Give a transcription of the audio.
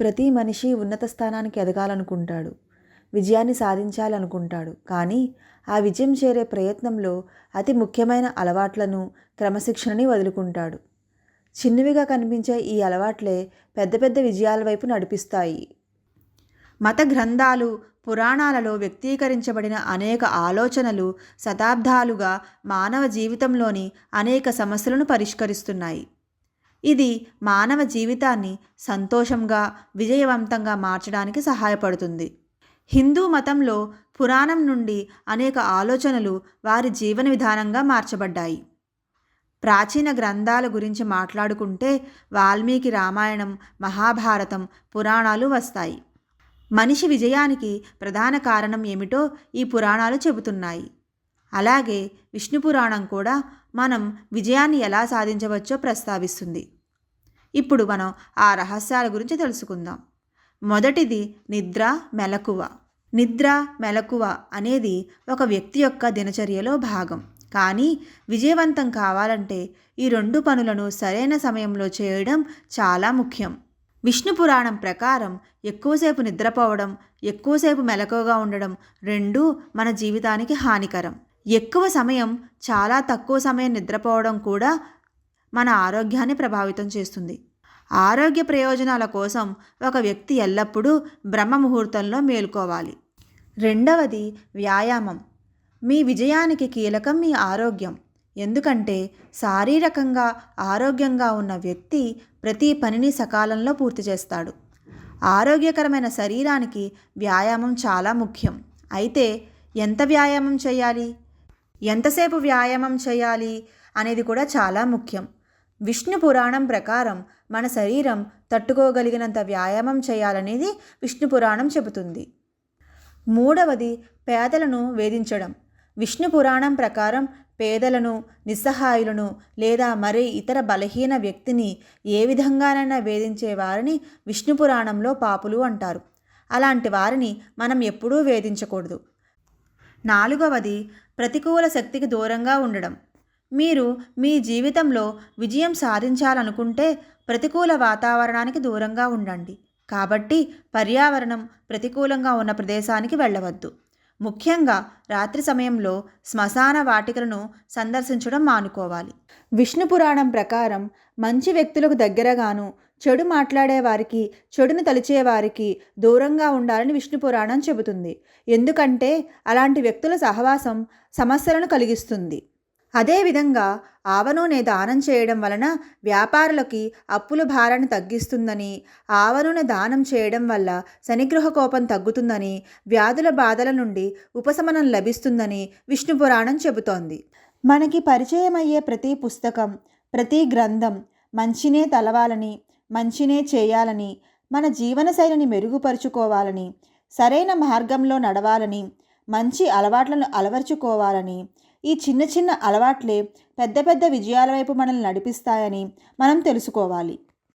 ప్రతి మనిషి ఉన్నత స్థానానికి ఎదగాలనుకుంటాడు. విజయాన్ని సాధించాలనుకుంటాడు. కానీ ఆ విజయం చేరే ప్రయత్నంలో అతి ముఖ్యమైన అలవాట్లను క్రమశిక్షణని వదులుకుంటాడు. చిన్నవిగా కనిపించే ఈ అలవాట్లే పెద్ద పెద్ద విజయాల వైపు నడిపిస్తాయి. మత గ్రంథాలు పురాణాలలో వ్యక్తీకరించబడిన అనేక ఆలోచనలు శతాబ్దాలుగా మానవ జీవితంలోని అనేక సమస్యలను పరిష్కరిస్తున్నాయి. ఇది మానవ జీవితాన్ని సంతోషంగా విజయవంతంగా మార్చడానికి సహాయపడుతుంది. హిందూ మతంలో పురాణం నుండి అనేక ఆలోచనలు వారి జీవన విధానంగా మార్చబడ్డాయి. ప్రాచీన గ్రంథాల గురించి మాట్లాడుకుంటే వాల్మీకి రామాయణం మహాభారతం పురాణాలు వస్తాయి. మనిషి విజయానికి ప్రధాన కారణం ఏమిటో ఈ పురాణాలు చెబుతున్నాయి. అలాగే విష్ణు పురాణం కూడా మనం విజయాన్ని ఎలా సాధించవచ్చో ప్రస్తావిస్తుంది. ఇప్పుడు మనం ఆ రహస్యాల గురించి తెలుసుకుందాం. మొదటిది నిద్ర మెలకువ. నిద్ర మెలకువ అనేది ఒక వ్యక్తి యొక్క దినచర్యలో భాగం. కానీ విజయవంతం కావాలంటే ఈ రెండు పనులను సరైన సమయంలో చేయడం చాలా ముఖ్యం. విష్ణు పురాణం ప్రకారం ఎక్కువసేపు నిద్రపోవడం ఎక్కువసేపు మెలకువగా ఉండడం రెండూ మన జీవితానికి హానికరం. ఎక్కువ సమయం చాలా తక్కువ సమయం నిద్రపోవడం కూడా మన ఆరోగ్యాన్ని ప్రభావితం చేస్తుంది. ఆరోగ్య ప్రయోజనాల కోసం ఒక వ్యక్తి ఎల్లప్పుడూ బ్రహ్మ ముహూర్తంలో మేలుకోవాలి. రెండవది వ్యాయామం. మీ విజయానికి కీలకం మీ ఆరోగ్యం. ఎందుకంటే శారీరకంగా ఆరోగ్యంగా ఉన్న వ్యక్తి ప్రతి పనిని సకాలంలో పూర్తి చేస్తాడు. ఆరోగ్యకరమైన శరీరానికి వ్యాయామం చాలా ముఖ్యం. అయితే ఎంత వ్యాయామం చేయాలి? ఎంతసేపు వ్యాయామం చేయాలి అనేది కూడా చాలా ముఖ్యం. విష్ణు పురాణం ప్రకారం మన శరీరం తట్టుకోగలిగినంత వ్యాయామం చేయాలనేది విష్ణు పురాణం చెబుతుంది. మూడవది పేదలను వేధించడం. విష్ణు పురాణం ప్రకారం పేదలను నిస్సహాయులను లేదా మరే ఇతర బలహీన వ్యక్తిని ఏ విధంగానైనా వేధించే వారిని విష్ణు పురాణంలో పాపులు అంటారు. అలాంటి వారిని మనం ఎప్పుడూ వేధించకూడదు. నాలుగవది ప్రతికూల శక్తికి దూరంగా ఉండడం. మీరు మీ జీవితంలో విజయం సాధించాలనుకుంటే ప్రతికూల వాతావరణానికి దూరంగా ఉండండి. కాబట్టి పర్యావరణం ప్రతికూలంగా ఉన్న ప్రదేశానికి వెళ్ళవద్దు. ముఖ్యంగా రాత్రి సమయంలో శ్మశాన వాటికలను సందర్శించడం మానుకోవాలి. విష్ణు పురాణం ప్రకారం మంచి వ్యక్తులకు దగ్గరగాను చెడు మాట్లాడేవారికి చెడును తలిచే వారికి దూరంగా ఉండాలని విష్ణు పురాణం చెబుతుంది. ఎందుకంటే అలాంటి వ్యక్తుల సహవాసం సమస్యలను కలిగిస్తుంది. అదేవిధంగా ఆవనూనె దానం చేయడం వలన వ్యాపారులకి అప్పుల భారాన్ని తగ్గిస్తుందని ఆవనూనె దానం చేయడం వల్ల శనిగ్రహ కోపం తగ్గుతుందని వ్యాధుల బాధల నుండి ఉపశమనం లభిస్తుందని విష్ణు పురాణం చెబుతోంది. మనకి పరిచయం అయ్యే ప్రతి పుస్తకం ప్రతి గ్రంథం మంచినే తలవాలని మంచినే చేయాలని మన జీవనశైలిని మెరుగుపరుచుకోవాలని సరైన మార్గంలో నడవాలని మంచి అలవాట్లను అలవర్చుకోవాలని ఈ చిన్న చిన్న అలవాట్లే పెద్ద పెద్ద విజయాల వైపు మనల్ని నడిపిస్తాయని మనం తెలుసుకోవాలి.